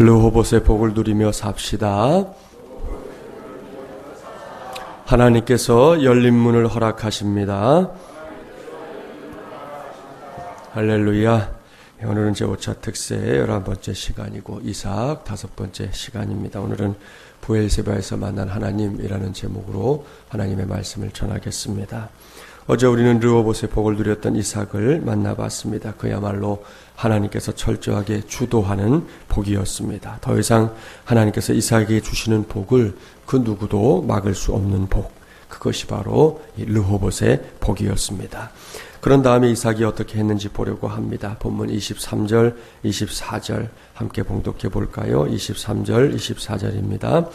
르호봇의 복을 누리며 삽시다. 하나님께서 열린 문을 허락하십니다. 할렐루야. 오늘은 제5차 특세의 11번째 시간이고 이삭 다섯 번째 시간입니다. 오늘은 부엘세바에서 만난 하나님이라는 제목으로 하나님의 말씀을 전하겠습니다. 어제 우리는 르호봇의 복을 누렸던 이삭을 만나봤습니다. 그야말로 하나님께서 철저하게 주도하는 복이었습니다. 더 이상 하나님께서 이삭에게 주시는 복을 그 누구도 막을 수 없는 복. 그것이 바로 르호봇의 복이었습니다. 그런 다음에 이삭이 어떻게 했는지 보려고 합니다. 본문 23절, 24절 함께 봉독해 볼까요? 23절, 24절입니다.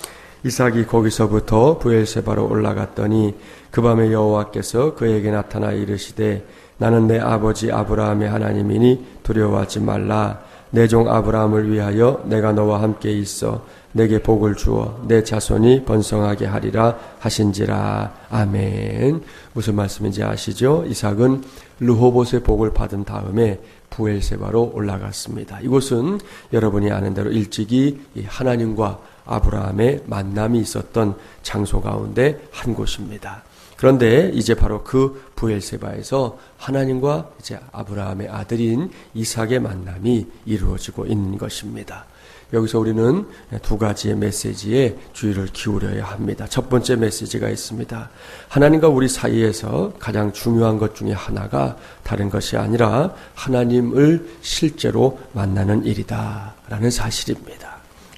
이삭이 거기서부터 부엘세바로 올라갔더니 그 밤에 여호와께서 그에게 나타나 이르시되 나는 내 아버지 아브라함의 하나님이니 두려워하지 말라 내 종 아브라함을 위하여 내가 너와 함께 있어 내게 복을 주어 내 자손이 번성하게 하리라 하신지라 아멘 무슨 말씀인지 아시죠? 이삭은 르호봇의 복을 받은 다음에 부엘세바로 올라갔습니다. 이곳은 여러분이 아는 대로 일찍이 하나님과 아브라함의 만남이 있었던 장소 가운데 한 곳입니다. 그런데 이제 바로 그 부엘세바에서 하나님과 이제 아브라함의 아들인 이삭의 만남이 이루어지고 있는 것입니다. 여기서 우리는 두 가지의 메시지에 주의를 기울여야 합니다. 첫 번째 메시지가 있습니다. 하나님과 우리 사이에서 가장 중요한 것 중에 하나가 다른 것이 아니라 하나님을 실제로 만나는 일이다. 라는 사실입니다.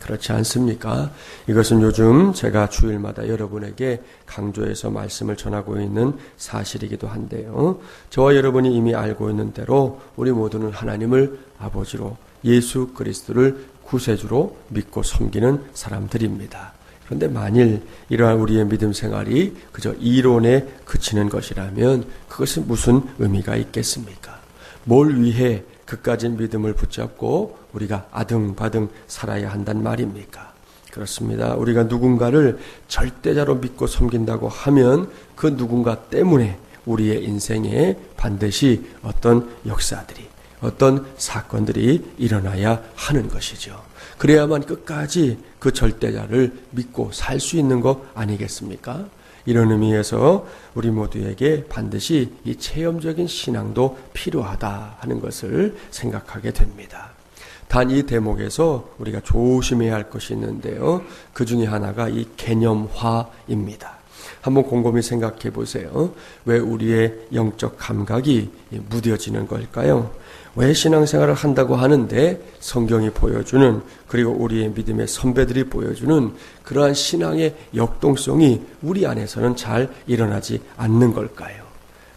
그렇지 않습니까? 이것은 요즘 제가 주일마다 여러분에게 강조해서 말씀을 전하고 있는 사실이기도 한데요. 저와 여러분이 이미 알고 있는 대로 우리 모두는 하나님을 아버지로 예수 그리스도를 구세주로 믿고 섬기는 사람들입니다. 그런데 만일 이러한 우리의 믿음 생활이 그저 이론에 그치는 것이라면 그것은 무슨 의미가 있겠습니까? 뭘 위해 그까진 믿음을 붙잡고 우리가 아등바등 살아야 한단 말입니까? 그렇습니다. 우리가 누군가를 절대자로 믿고 섬긴다고 하면 그 누군가 때문에 우리의 인생에 반드시 어떤 역사들이, 어떤 사건들이 일어나야 하는 것이죠. 그래야만 끝까지 그 절대자를 믿고 살 수 있는 것 아니겠습니까? 이런 의미에서 우리 모두에게 반드시 이 체험적인 신앙도 필요하다 하는 것을 생각하게 됩니다. 단 이 대목에서 우리가 조심해야 할 것이 있는데요. 그 중에 하나가 이 개념화입니다. 한번 곰곰이 생각해 보세요. 왜 우리의 영적 감각이 무뎌지는 걸까요? 왜 신앙생활을 한다고 하는데 성경이 보여주는 그리고 우리의 믿음의 선배들이 보여주는 그러한 신앙의 역동성이 우리 안에서는 잘 일어나지 않는 걸까요?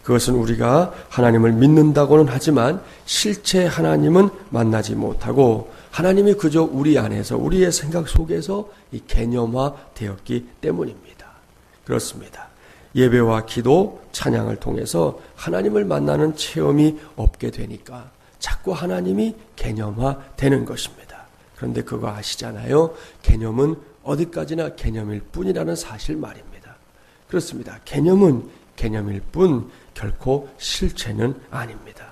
그것은 우리가 하나님을 믿는다고는 하지만 실체 하나님은 만나지 못하고 하나님이 그저 우리 안에서 우리의 생각 속에서 이 개념화 되었기 때문입니다. 그렇습니다. 예배와 기도, 찬양을 통해서 하나님을 만나는 체험이 없게 되니까 자꾸 하나님이 개념화 되는 것입니다. 그런데 그거 아시잖아요. 개념은 어디까지나 개념일 뿐이라는 사실 말입니다. 그렇습니다. 개념은 개념일 뿐 결코 실체는 아닙니다.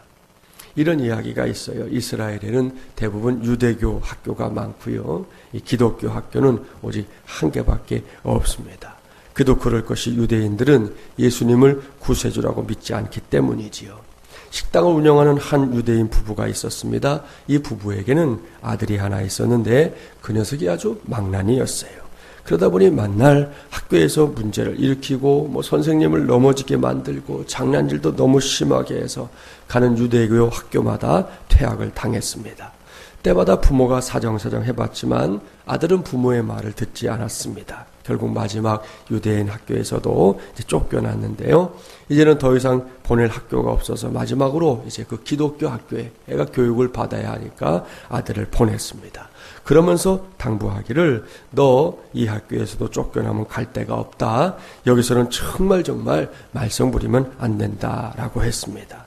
이런 이야기가 있어요. 이스라엘에는 대부분 유대교 학교가 많고요. 이 기독교 학교는 오직 한 개밖에 없습니다. 그도 그럴 것이 유대인들은 예수님을 구세주라고 믿지 않기 때문이지요. 식당을 운영하는 한 유대인 부부가 있었습니다. 이 부부에게는 아들이 하나 있었는데 그 녀석이 아주 망난이였어요. 그러다 보니 만날 학교에서 문제를 일으키고 뭐 선생님을 넘어지게 만들고 장난질도 너무 심하게 해서 가는 유대교 학교마다 퇴학을 당했습니다. 때마다 부모가 사정사정 해봤지만 아들은 부모의 말을 듣지 않았습니다. 결국 마지막 유대인 학교에서도 이제 쫓겨났는데요. 이제는 더 이상 보낼 학교가 없어서 마지막으로 이제 그 기독교 학교에 애가 교육을 받아야 하니까 아들을 보냈습니다. 그러면서 당부하기를 너 이 학교에서도 쫓겨나면 갈 데가 없다. 여기서는 정말 정말 말썽 부리면 안 된다라고 했습니다.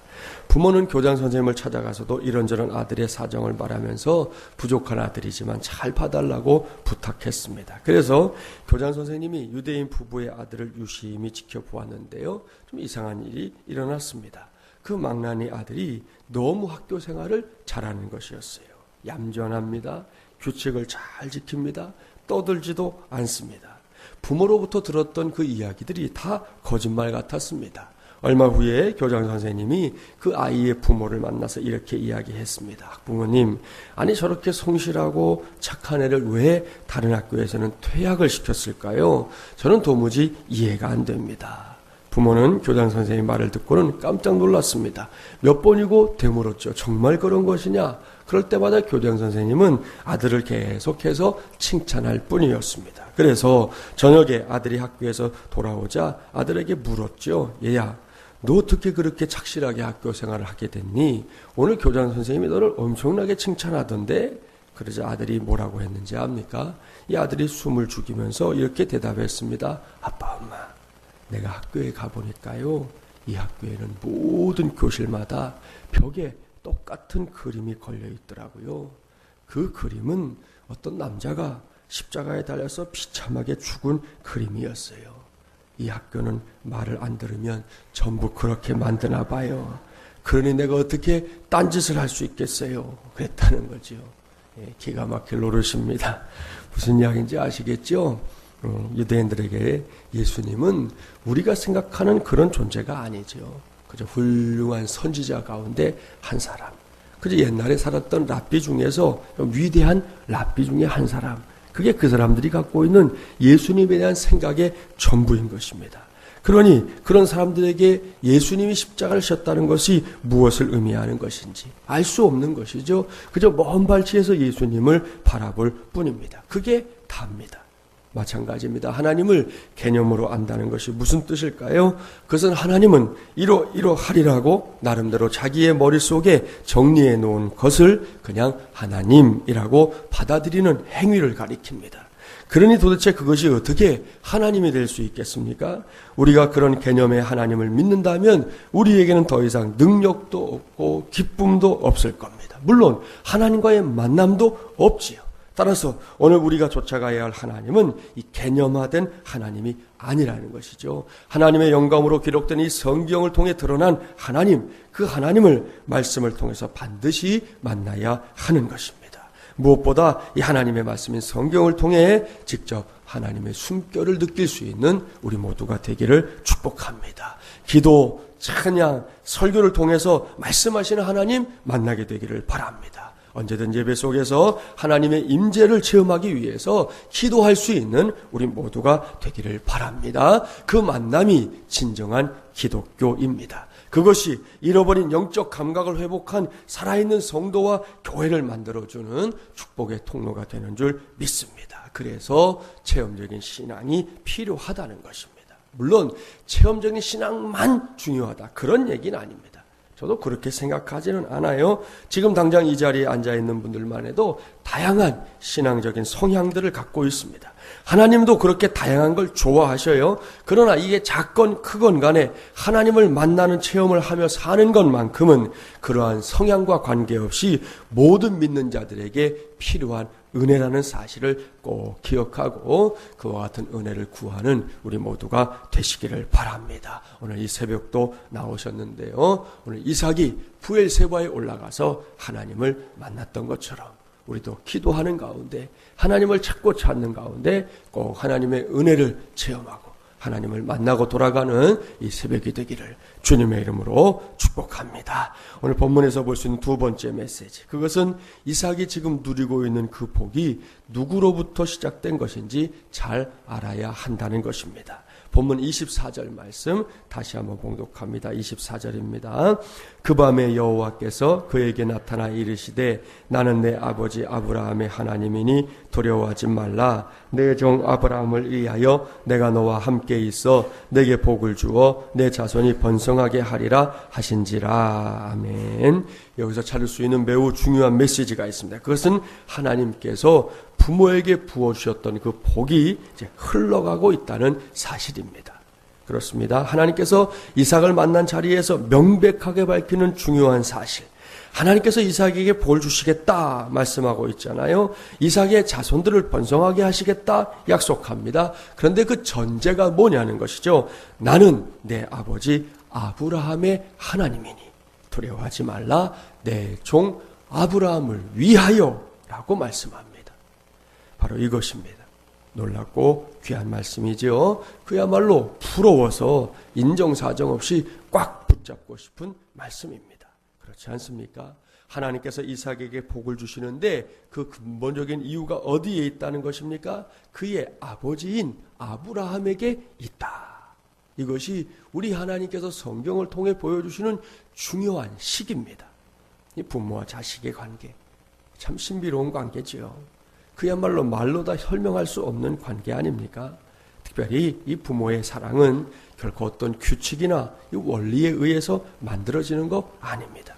부모는 교장 선생님을 찾아가서도 이런저런 아들의 사정을 말하면서 부족한 아들이지만 잘 봐달라고 부탁했습니다. 그래서 교장 선생님이 유대인 부부의 아들을 유심히 지켜보았는데요. 좀 이상한 일이 일어났습니다. 그 망나니 아들이 너무 학교 생활을 잘하는 것이었어요. 얌전합니다. 규칙을 잘 지킵니다. 떠들지도 않습니다. 부모로부터 들었던 그 이야기들이 다 거짓말 같았습니다. 얼마 후에 교장 선생님이 그 아이의 부모를 만나서 이렇게 이야기했습니다. 학부모님, 아니 저렇게 성실하고 착한 애를 왜 다른 학교에서는 퇴학을 시켰을까요? 저는 도무지 이해가 안 됩니다. 부모는 교장 선생님 말을 듣고는 깜짝 놀랐습니다. 몇 번이고 되물었죠. 정말 그런 것이냐? 그럴 때마다 교장 선생님은 아들을 계속해서 칭찬할 뿐이었습니다. 그래서 저녁에 아들이 학교에서 돌아오자 아들에게 물었죠. 얘야, 너 어떻게 그렇게 착실하게 학교 생활을 하게 됐니? 오늘 교장 선생님이 너를 엄청나게 칭찬하던데? 그러자 아들이 뭐라고 했는지 압니까? 이 아들이 숨을 죽이면서 이렇게 대답했습니다. 아빠, 엄마, 내가 학교에 가보니까요, 이 학교에는 모든 교실마다 벽에 똑같은 그림이 걸려 있더라고요. 그 그림은 어떤 남자가 십자가에 달려서 비참하게 죽은 그림이었어요. 이 학교는 말을 안 들으면 전부 그렇게 만드나 봐요. 그러니 내가 어떻게 딴짓을 할 수 있겠어요? 그랬다는 거죠. 예, 기가 막힐 노릇입니다. 무슨 이야기인지 아시겠죠? 어, 유대인들에게 예수님은 우리가 생각하는 그런 존재가 아니죠. 그저 훌륭한 선지자 가운데 한 사람. 그저 옛날에 살았던 랍비 중에서 위대한 랍비 중에 한 사람. 그게 그 사람들이 갖고 있는 예수님에 대한 생각의 전부인 것입니다. 그러니 그런 사람들에게 예수님이 십자가를 셨다는 것이 무엇을 의미하는 것인지 알 수 없는 것이죠. 그저 먼 발치에서 예수님을 바라볼 뿐입니다. 그게 답니다. 마찬가지입니다. 하나님을 개념으로 안다는 것이 무슨 뜻일까요? 그것은 하나님은 이러 이러하리라고 나름대로 자기의 머릿속에 정리해 놓은 것을 그냥 하나님이라고 받아들이는 행위를 가리킵니다. 그러니 도대체 그것이 어떻게 하나님이 될 수 있겠습니까? 우리가 그런 개념의 하나님을 믿는다면 우리에게는 더 이상 능력도 없고 기쁨도 없을 겁니다. 물론 하나님과의 만남도 없지요. 따라서 오늘 우리가 쫓아가야 할 하나님은 이 개념화된 하나님이 아니라는 것이죠. 하나님의 영감으로 기록된 이 성경을 통해 드러난 하나님, 그 하나님을 말씀을 통해서 반드시 만나야 하는 것입니다. 무엇보다 이 하나님의 말씀인 성경을 통해 직접 하나님의 숨결을 느낄 수 있는 우리 모두가 되기를 축복합니다. 기도, 찬양, 설교를 통해서 말씀하시는 하나님 만나게 되기를 바랍니다. 언제든 예배 속에서 하나님의 임재를 체험하기 위해서 기도할 수 있는 우리 모두가 되기를 바랍니다. 그 만남이 진정한 기독교입니다. 그것이 잃어버린 영적 감각을 회복한 살아있는 성도와 교회를 만들어주는 축복의 통로가 되는 줄 믿습니다. 그래서 체험적인 신앙이 필요하다는 것입니다. 물론 체험적인 신앙만 중요하다. 그런 얘기는 아닙니다. 저도 그렇게 생각하지는 않아요. 지금 당장 이 자리에 앉아 있는 분들만 해도 다양한 신앙적인 성향들을 갖고 있습니다. 하나님도 그렇게 다양한 걸 좋아하셔요. 그러나 이게 작건 크건 간에 하나님을 만나는 체험을 하며 사는 것만큼은 그러한 성향과 관계없이 모든 믿는 자들에게 필요한 은혜라는 사실을 꼭 기억하고 그와 같은 은혜를 구하는 우리 모두가 되시기를 바랍니다. 오늘 이 새벽도 나오셨는데요. 오늘 이삭이 부엘세바에 올라가서 하나님을 만났던 것처럼 우리도 기도하는 가운데 하나님을 찾고 찾는 가운데 꼭 하나님의 은혜를 체험하고 하나님을 만나고 돌아가는 이 새벽이 되기를 주님의 이름으로 축복합니다. 오늘 본문에서 볼 수 있는 두 번째 메시지. 그것은 이삭이 지금 누리고 있는 그 복이 누구로부터 시작된 것인지 잘 알아야 한다는 것입니다. 본문 24절 말씀 다시 한번 봉독합니다. 24절입니다. 그 밤에 여호와께서 그에게 나타나 이르시되 나는 내 아버지 아브라함의 하나님이니 두려워하지 말라 내 종 아브라함을 위하여 내가 너와 함께 있어 내게 복을 주어 내 자손이 번성하게 하리라 하신지라 아멘. 여기서 찾을 수 있는 매우 중요한 메시지가 있습니다. 그것은 하나님께서 부모에게 부어주셨던 그 복이 이제 흘러가고 있다는 사실입니다. 그렇습니다. 하나님께서 이삭을 만난 자리에서 명백하게 밝히는 중요한 사실. 하나님께서 이삭에게 볼 주시겠다 말씀하고 있잖아요. 이삭의 자손들을 번성하게 하시겠다 약속합니다. 그런데 그 전제가 뭐냐는 것이죠. 나는 내 아버지 아브라함의 하나님이니 두려워하지 말라 내 종 아브라함을 위하여라고 말씀합니다. 바로 이것입니다. 놀랍고 귀한 말씀이지요. 그야말로 부러워서 인정사정 없이 꽉 붙잡고 싶은 말씀입니다. 그렇지 않습니까? 하나님께서 이삭에게 복을 주시는데 그 근본적인 이유가 어디에 있다는 것입니까? 그의 아버지인 아브라함에게 있다. 이것이 우리 하나님께서 성경을 통해 보여주시는 중요한 식입니다. 이 부모와 자식의 관계. 참 신비로운 관계지요. 그야말로 말로 다 설명할 수 없는 관계 아닙니까? 특별히 이 부모의 사랑은 결코 어떤 규칙이나 원리에 의해서 만들어지는 것 아닙니다.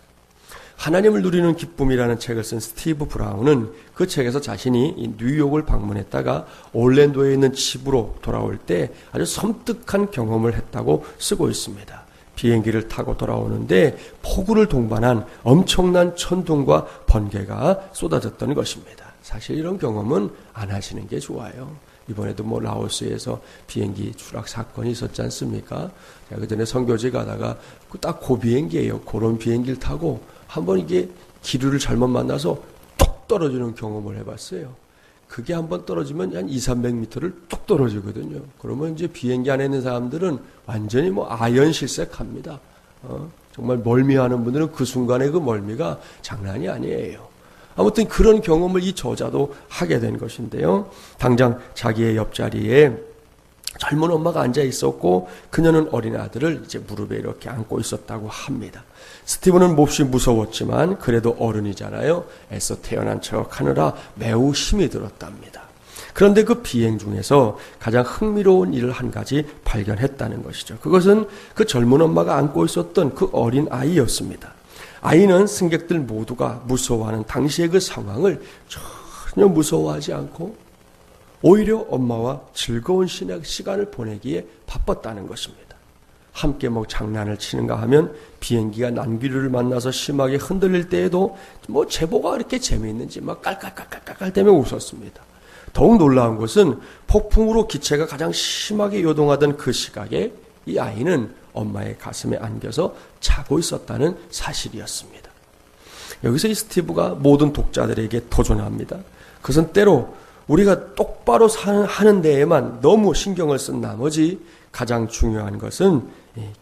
하나님을 누리는 기쁨이라는 책을 쓴 스티브 브라운은 그 책에서 자신이 뉴욕을 방문했다가 올랜도에 있는 집으로 돌아올 때 아주 섬뜩한 경험을 했다고 쓰고 있습니다. 비행기를 타고 돌아오는데 폭우를 동반한 엄청난 천둥과 번개가 쏟아졌던 것입니다. 사실 이런 경험은 안 하시는 게 좋아요. 이번에도 뭐 라오스에서 비행기 추락 사건이 있었지 않습니까? 제가 그 전에 선교지 가다가 딱그 비행기예요. 그런 비행기를 타고 한번 이게 기류를 잘못 만나서 뚝 떨어지는 경험을 해봤어요. 그게 한번 떨어지면 한 2, 300m를 뚝 떨어지거든요. 그러면 이제 비행기 안에 있는 사람들은 완전히 뭐 아연실색합니다. 어? 정말 멀미하는 분들은 그 순간의 그 멀미가 장난이 아니에요. 아무튼 그런 경험을 이 저자도 하게 된 것인데요. 당장 자기의 옆자리에 젊은 엄마가 앉아 있었고 그녀는 어린 아들을 이제 무릎에 이렇게 안고 있었다고 합니다. 스티븐은 몹시 무서웠지만 그래도 어른이잖아요. 애써 태어난 척 하느라 매우 힘이 들었답니다. 그런데 그 비행 중에서 가장 흥미로운 일을 한 가지 발견했다는 것이죠. 그것은 그 젊은 엄마가 안고 있었던 그 어린 아이였습니다. 아이는 승객들 모두가 무서워하는 당시의 그 상황을 전혀 무서워하지 않고 오히려 엄마와 즐거운 시간을 보내기에 바빴다는 것입니다. 함께 뭐 장난을 치는가 하면 비행기가 난기류를 만나서 심하게 흔들릴 때에도 뭐 제보가 이렇게 재미있는지 막 깔깔깔깔깔 대며 웃었습니다. 더욱 놀라운 것은 폭풍으로 기체가 가장 심하게 요동하던 그 시각에 이 아이는 엄마의 가슴에 안겨서 자고 있었다는 사실이었습니다. 여기서 이 스티브가 모든 독자들에게 도전합니다. 그것은 때로 우리가 똑바로 하는 데에만 너무 신경을 쓴 나머지 가장 중요한 것은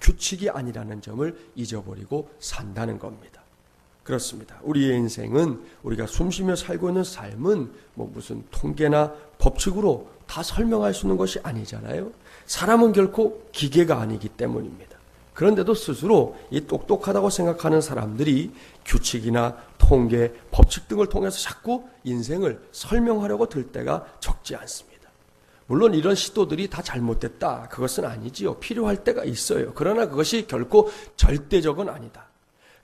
규칙이 아니라는 점을 잊어버리고 산다는 겁니다. 그렇습니다. 우리의 인생은 우리가 숨쉬며 살고 있는 삶은 뭐 무슨 통계나 법칙으로 다 설명할 수 있는 것이 아니잖아요. 사람은 결코 기계가 아니기 때문입니다. 그런데도 스스로 이 똑똑하다고 생각하는 사람들이 규칙이나 통계, 법칙 등을 통해서 자꾸 인생을 설명하려고 들 때가 적지 않습니다. 물론 이런 시도들이 다 잘못됐다. 그것은 아니지요. 필요할 때가 있어요. 그러나 그것이 결코 절대적은 아니다.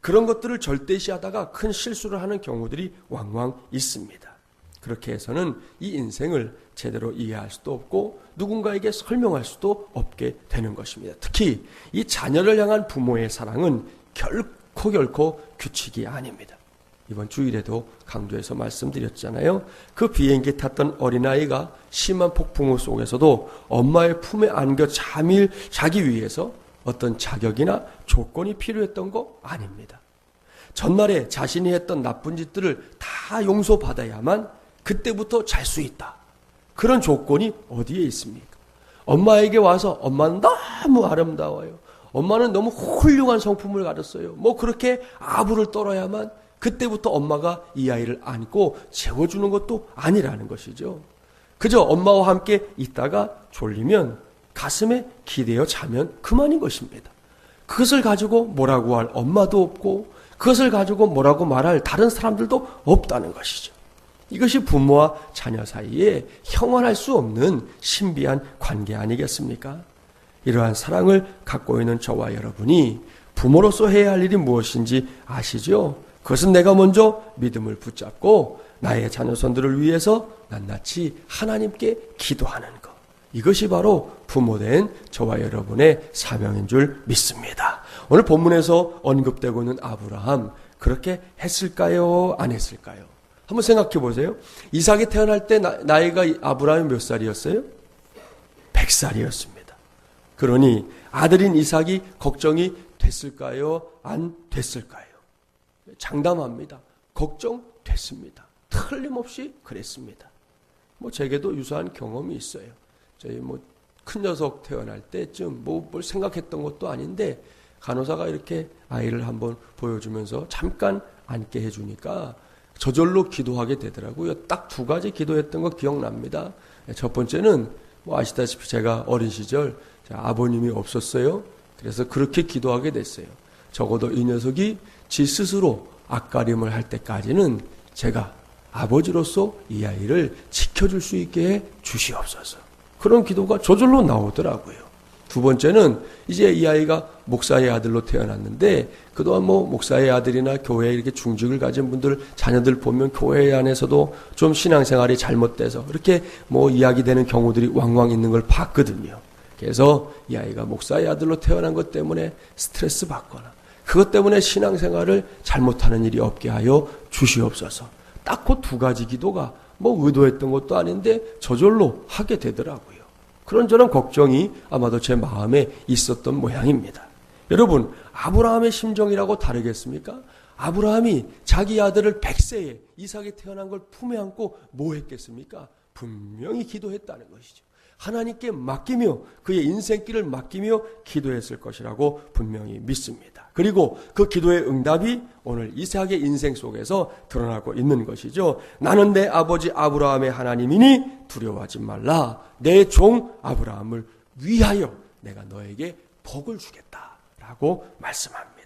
그런 것들을 절대시하다가 큰 실수를 하는 경우들이 왕왕 있습니다. 그렇게 해서는 이 인생을 제대로 이해할 수도 없고 누군가에게 설명할 수도 없게 되는 것입니다. 특히 이 자녀를 향한 부모의 사랑은 결코 결코 규칙이 아닙니다. 이번 주일에도 강조해서 말씀드렸잖아요. 그 비행기 탔던 어린아이가 심한 폭풍우 속에서도 엄마의 품에 안겨 잠일 자기 위해서 어떤 자격이나 조건이 필요했던 거 아닙니다. 전날에 자신이 했던 나쁜 짓들을 다 용서받아야만 그때부터 잘 수 있다. 그런 조건이 어디에 있습니까? 엄마에게 와서 엄마는 너무 아름다워요. 엄마는 너무 훌륭한 성품을 가졌어요. 뭐 그렇게 아부를 떨어야만 그때부터 엄마가 이 아이를 안고 재워주는 것도 아니라는 것이죠. 그저 엄마와 함께 있다가 졸리면 가슴에 기대어 자면 그만인 것입니다. 그것을 가지고 뭐라고 할 엄마도 없고 그것을 가지고 뭐라고 말할 다른 사람들도 없다는 것이죠. 이것이 부모와 자녀 사이에 형언할 수 없는 신비한 관계 아니겠습니까? 이러한 사랑을 갖고 있는 저와 여러분이 부모로서 해야 할 일이 무엇인지 아시죠? 그것은 내가 먼저 믿음을 붙잡고 나의 자녀손들을 위해서 낱낱이 하나님께 기도하는 것. 이것이 바로 부모된 저와 여러분의 사명인 줄 믿습니다. 오늘 본문에서 언급되고 있는 아브라함, 그렇게 했을까요? 안 했을까요? 한번 생각해 보세요. 이삭이 태어날 때 나, 이가 아브라함이 몇 살이었어요? 100살이었습니다. 그러니 아들인 이삭이 걱정이 됐을까요? 안 됐을까요? 장담합니다. 걱정됐습니다. 틀림없이 그랬습니다. 뭐 제게도 유사한 경험이 있어요. 저희 뭐 큰 녀석 태어날 때쯤 뭐 뭘 생각했던 것도 아닌데 간호사가 이렇게 아이를 한번 보여주면서 잠깐 앉게 해주니까 저절로 기도하게 되더라고요. 딱 두 가지 기도했던 거 기억납니다. 첫 번째는 뭐 아시다시피 제가 어린 시절 아버님이 없었어요. 그래서 그렇게 기도하게 됐어요. 적어도 이 녀석이 지 스스로 앞가림을 할 때까지는 제가 아버지로서 이 아이를 지켜줄 수 있게 해 주시옵소서. 그런 기도가 저절로 나오더라고요. 두 번째는 이제 이 아이가 목사의 아들로 태어났는데 그동안 뭐 목사의 아들이나 교회에 이렇게 중직을 가진 분들 자녀들 보면 교회 안에서도 좀 신앙생활이 잘못돼서 이렇게 뭐 이야기되는 경우들이 왕왕 있는 걸 봤거든요. 그래서 이 아이가 목사의 아들로 태어난 것 때문에 스트레스 받거나 그것 때문에 신앙생활을 잘못하는 일이 없게 하여 주시옵소서. 딱 그 두 가지 기도가 뭐 의도했던 것도 아닌데 저절로 하게 되더라고요. 그런저런 걱정이 아마도 제 마음에 있었던 모양입니다. 여러분, 아브라함의 심정이라고 다르겠습니까? 아브라함이 자기 아들을 백세에 이삭이 태어난 걸 품에 안고 뭐 했겠습니까? 분명히 기도했다는 것이죠. 하나님께 맡기며 그의 인생길을 맡기며 기도했을 것이라고 분명히 믿습니다. 그리고 그 기도의 응답이 오늘 이삭의 인생 속에서 드러나고 있는 것이죠. 나는 내 아버지 아브라함의 하나님이니 두려워하지 말라. 내 종 아브라함을 위하여 내가 너에게 복을 주겠다라고 말씀합니다.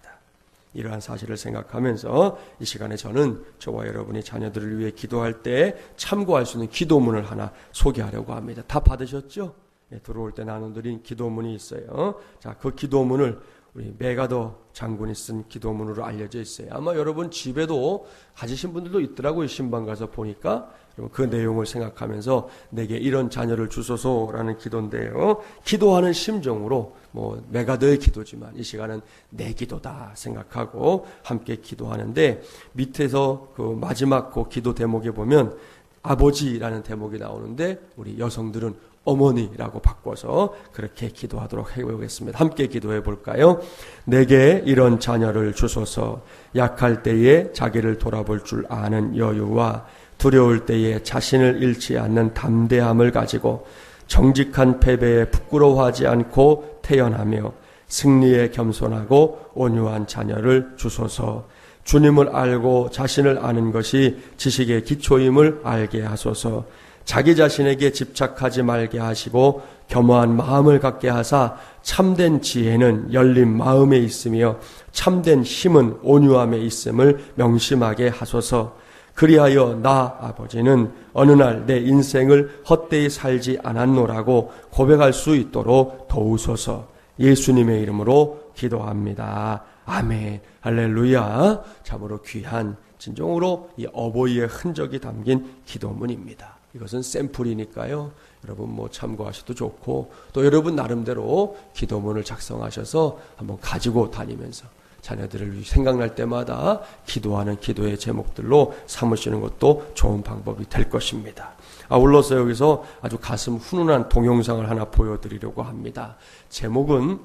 이러한 사실을 생각하면서 이 시간에 저는 저와 여러분이 자녀들을 위해 기도할 때 참고할 수 있는 기도문을 하나 소개하려고 합니다. 다 받으셨죠? 예, 들어올 때 나눠드린 기도문이 있어요. 자, 그 기도문을 우리 메가더 장군이 쓴 기도문으로 알려져 있어요. 아마 여러분 집에도 가지신 분들도 있더라고요. 신방 가서 보니까 그 내용을 생각하면서 내게 이런 자녀를 주소서라는 기도인데요. 기도하는 심정으로 뭐 메가더의 기도지만 이 시간은 내 기도다 생각하고 함께 기도하는데 밑에서 그 마지막 그 기도 대목에 보면 아버지라는 대목이 나오는데 우리 여성들은 어머니라고 바꿔서 그렇게 기도하도록 해보겠습니다. 함께 기도해 볼까요? 내게 이런 자녀를 주소서 약할 때에 자기를 돌아볼 줄 아는 여유와 두려울 때에 자신을 잃지 않는 담대함을 가지고 정직한 패배에 부끄러워하지 않고 태어나며 승리에 겸손하고 온유한 자녀를 주소서 주님을 알고 자신을 아는 것이 지식의 기초임을 알게 하소서. 자기 자신에게 집착하지 말게 하시고 겸허한 마음을 갖게 하사 참된 지혜는 열린 마음에 있으며 참된 힘은 온유함에 있음을 명심하게 하소서. 그리하여 나 아버지는 어느 날 내 인생을 헛되이 살지 않았노라고 고백할 수 있도록 도우소서. 예수님의 이름으로 기도합니다. 아멘. 할렐루야. 참으로 귀한 진정으로 이 어버이의 흔적이 담긴 기도문입니다. 이것은 샘플이니까요. 여러분 뭐 참고하셔도 좋고 또 여러분 나름대로 기도문을 작성하셔서 한번 가지고 다니면서 자녀들을 생각날 때마다 기도하는 기도의 제목들로 삼으시는 것도 좋은 방법이 될 것입니다. 아울러서 여기서 아주 가슴 훈훈한 동영상을 하나 보여드리려고 합니다. 제목은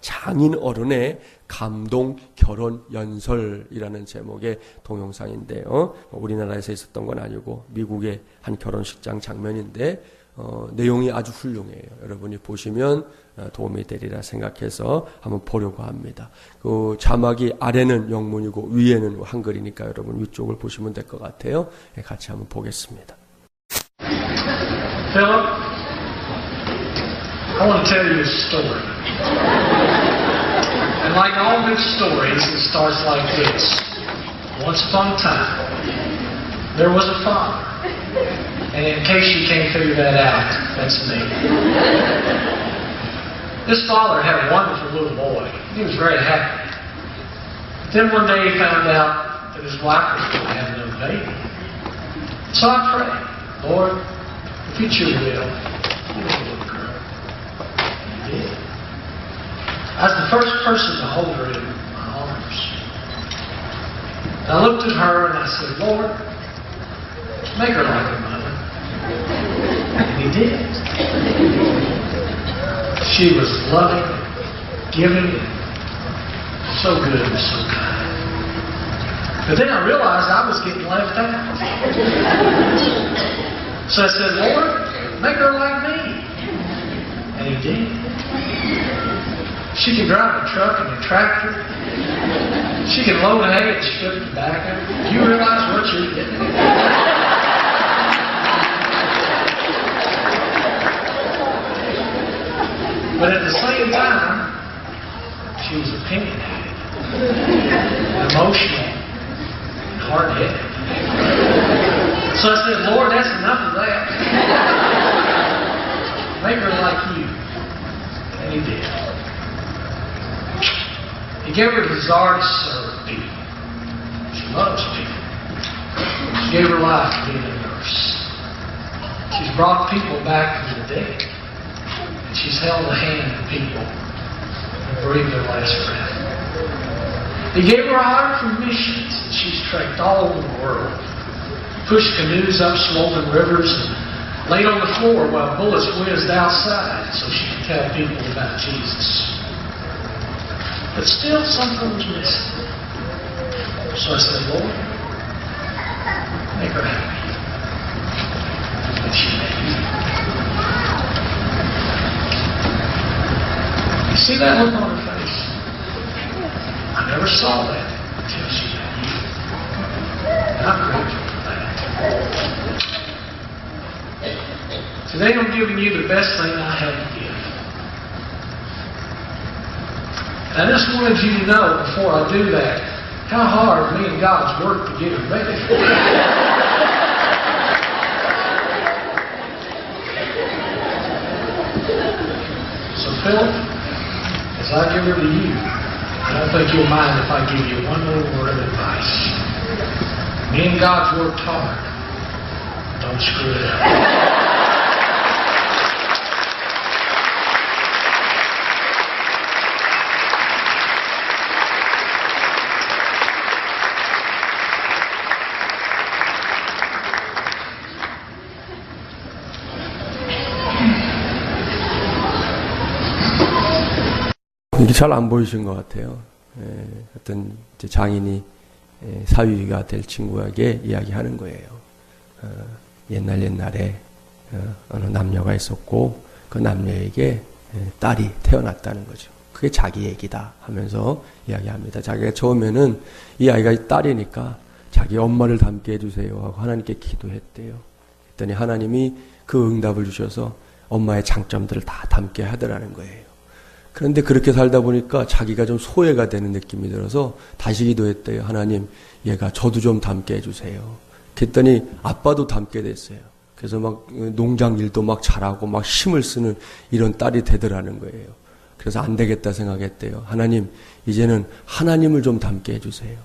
장인 어른의 감동 결혼 연설이라는 제목의 동영상인데요. 우리나라에서 있었던 건 아니고 미국의 한 결혼식장 장면인데 어, 내용이 아주 훌륭해요. 여러분이 보시면 어, 도움이 되리라 생각해서 한번 보려고 합니다. 그 자막이 아래는 영문이고 위에는 한글이니까 여러분 위쪽을 보시면 될 것 같아요. 네, 같이 한번 보겠습니다. Philip, I want to tell you a story. And like all good stories, it starts like this. Once upon a time, there was a father. And in case you can't figure that out, that's me. This father had a wonderful little boy. He was very happy. Then one day he found out that his wife was going to have another baby. So I prayed, Lord, if it's your will, give me a little girl. He did. I was the first person to hold her in my arms. I looked at her and I said, Lord, make her like her mother. And he did. She was loving, giving, so good and so kind. But then I realized I was getting left out. So I said, Lord, make her like me. And he did. She can drive a truck and a tractor. She can load hay and strip tobacco. Do you realize what you're getting? But at the same time, she was opinionated, emotional, and hard-headed. So I said, Lord, that's enough of that. Make her like you. And he did. He gave her a desire to serve people. She loves people. She gave her life to being a nurse. She's brought people back from the dead. And she's held the hand of people and breathed their last breath. He gave her a heart for missions, and she's trekked all over the world pushed canoes up swollen rivers and laid on the floor while bullets whizzed outside so she could tell people about Jesus. But still something was missing. So I said, Lord, make her happy. And she made me. You see that look on her face? I never saw that until she met you. And I'm grateful for that. Today I'm giving you the best thing I have to give. And I just wanted you to know before I do that how hard me and God's worked to get her ready. So Philip, as I give her to you, I don't think you'll mind if I give you one little word of advice. Me and God's worked hard. Don't screw it up. 잘 안 보이신 것 같아요. 예, 어떤 장인이 예, 사위가 될 친구에게 이야기하는 거예요. 어, 옛날 옛날에 어, 어느 남녀가 있었고 그 남녀에게 예, 딸이 태어났다는 거죠. 그게 자기 얘기다 하면서 이야기합니다. 자기가 처음에는 이 아이가 딸이니까 자기 엄마를 닮게 해주세요 하고 하나님께 기도했대요. 그랬더니 하나님이 그 응답을 주셔서 엄마의 장점들을 다 담게 하더라는 거예요. 그런데 그렇게 살다 보니까 자기가 좀 소외가 되는 느낌이 들어서 다시 기도했대요. 하나님, 얘가 저도 좀 닮게 해주세요. 그랬더니 아빠도 닮게 됐어요. 그래서 막 농장 일도 막 잘하고 막 힘을 쓰는 이런 딸이 되더라는 거예요. 그래서 안 되겠다 생각했대요. 하나님, 이제는 하나님을 좀 닮게 해주세요.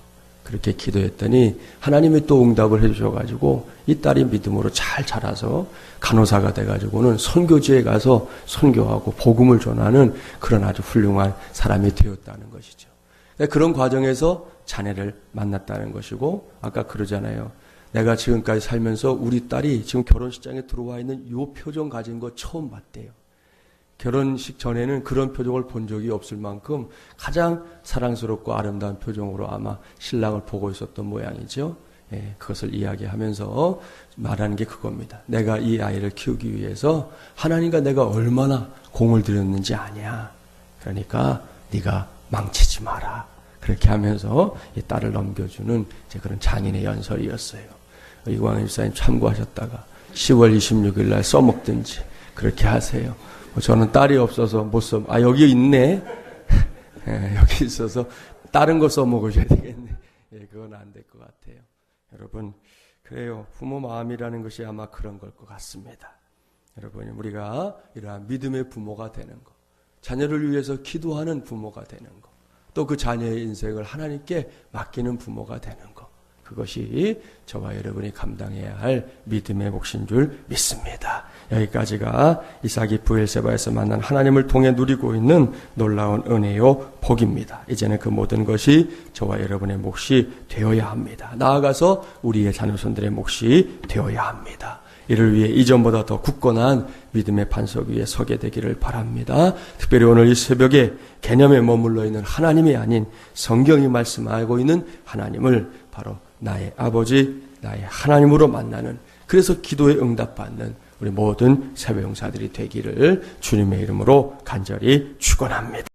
그렇게 기도했더니 하나님이 또 응답을 해주셔가지고 이 딸이 믿음으로 잘 자라서 간호사가 돼가지고는 선교지에 가서 선교하고 복음을 전하는 그런 아주 훌륭한 사람이 되었다는 것이죠. 그런 과정에서 자네를 만났다는 것이고 아까 그러잖아요. 내가 지금까지 살면서 우리 딸이 지금 결혼식장에 들어와 있는 이 표정 가진 거 처음 봤대요. 결혼식 전에는 그런 표정을 본 적이 없을 만큼 가장 사랑스럽고 아름다운 표정으로 아마 신랑을 보고 있었던 모양이죠. 예, 그것을 이야기하면서 말하는 게 그겁니다. 내가 이 아이를 키우기 위해서 하나님과 내가 얼마나 공을 들였는지 아냐. 그러니까 네가 망치지 마라. 그렇게 하면서 이 딸을 넘겨주는 그런 장인의 연설이었어요. 이광현 집사님 참고하셨다가 10월 26일 날 써먹든지 그렇게 하세요. 뭐 저는 딸이 없어서 못 써. 아 여기 있네. 예, 여기 있어서 다른 거 써먹으셔야 되겠네. 예, 그건 안 될 것 같아요. 여러분 그래요. 부모 마음이라는 것이 아마 그런 걸 것 같습니다. 여러분 우리가 이러한 믿음의 부모가 되는 것, 자녀를 위해서 기도하는 부모가 되는 것, 또 그 자녀의 인생을 하나님께 맡기는 부모가 되는 것. 그것이 저와 여러분이 감당해야 할 믿음의 몫인 줄 믿습니다. 여기까지가 이삭이 부엘세바에서 만난 하나님을 통해 누리고 있는 놀라운 은혜요 복입니다. 이제는 그 모든 것이 저와 여러분의 몫이 되어야 합니다. 나아가서 우리의 자녀손들의 몫이 되어야 합니다. 이를 위해 이전보다 더 굳건한 믿음의 반석 위에 서게 되기를 바랍니다. 특별히 오늘 이 새벽에 개념에 머물러 있는 하나님이 아닌 성경이 말씀하고 있는 하나님을 바로 나의 아버지, 나의 하나님으로 만나는 그래서 기도에 응답받는 우리 모든 세배용사들이 되기를 주님의 이름으로 간절히 축원합니다.